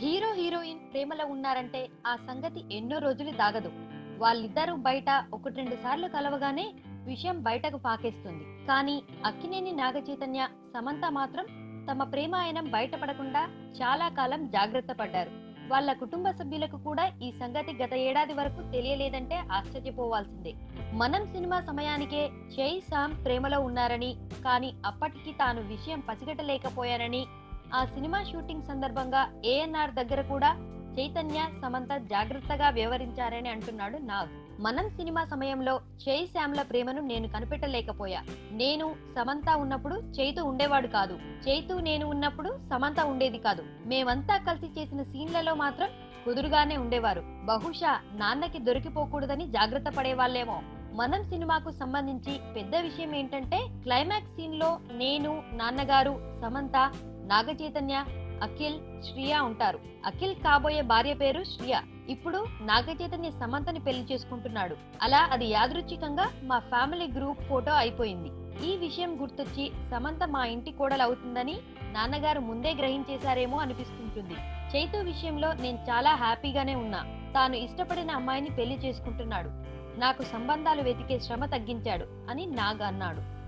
Hero heroine ప్రేమలో ఉన్నారంటే ఆ సంగతి ఎన్నో రోజులు దాగదు. వాళ్ళిద్దరూ బయట ఒకటి రెండు సార్లు కలవగానే విషయం బయటకు పాకేస్తుంది. కానీ అక్కినేని నాగచైతన్య సమంత మాత్రం తమ ప్రేమాయనం బయటపడకుండా చాలా కాలం జాగ్రత్త పడ్డారు. వాళ్ళ కుటుంబ సభ్యులకు కూడా ఈ సంగతి గత ఏడాది వరకు తెలియలేదంటే ఆశ్చర్యపోవాల్సిందే. మనం సినిమా సమయానికే జై సామ్ ప్రేమలో ఉన్నారని కానీ అప్పటికి తాను విషయం పసిగట్టలేకపోయానని ఆ సినిమా షూటింగ్ సందర్భంగా ఏఎన్ఆర్ దగ్గర కూడా చైతన్య సమంత జాగ్రత్తగా వ్యవహరించారని అంటున్నాడు నాగ్. మనం సినిమా సమయంలో జై శ్యామ్ల ప్రేమను నేను కనిపెట్టలేకపోయా. నేను సమంత ఉన్నప్పుడు చైతు ఉండేవాడు కాదు. చైతు నేను ఉన్నప్పుడు సమంత ఉండేది కాదు. మేమంతా కలిసి చేసిన సీన్లలో మాత్రం కుదురుగానే ఉండేవారు. బహుశా నాన్నకి దొరికిపోకూడదని జాగ్రత్త పడేవాళ్ళేమో. మనం సినిమాకు సంబంధించి పెద్ద విషయం ఏంటంటే క్లైమాక్స్ సీన్లో నేను నాన్నగారు సమంత నాగచైతన్య అఖిల్ శ్రియ ఉంటారు. అఖిల్ కాబోయే భార్య పేరు శ్రియ. ఇప్పుడు నాగచైతన్య సమంతని పెళ్ళి చేసుకుంటున్నాడు. అలా అది యాదృచ్ఛికంగా మా ఫ్యామిలీ గ్రూప్ ఫోటో అయిపోయింది. ఈ విషయం గుర్తొచ్చి సమంత మా ఇంటి కోడలు అవుతుందని నాన్నగారు ముందే గ్రహించేశారేమో అనిపిస్తుంటుంది. చైతు విషయంలో నేను చాలా హ్యాపీగానే ఉన్నా. తాను ఇష్టపడిన అమ్మాయిని పెళ్ళి చేసుకుంటున్నాడు. నాకు సంబంధాలు వెతికే శ్రమ తగ్గించాడు అని నాగ్ అన్నాడు.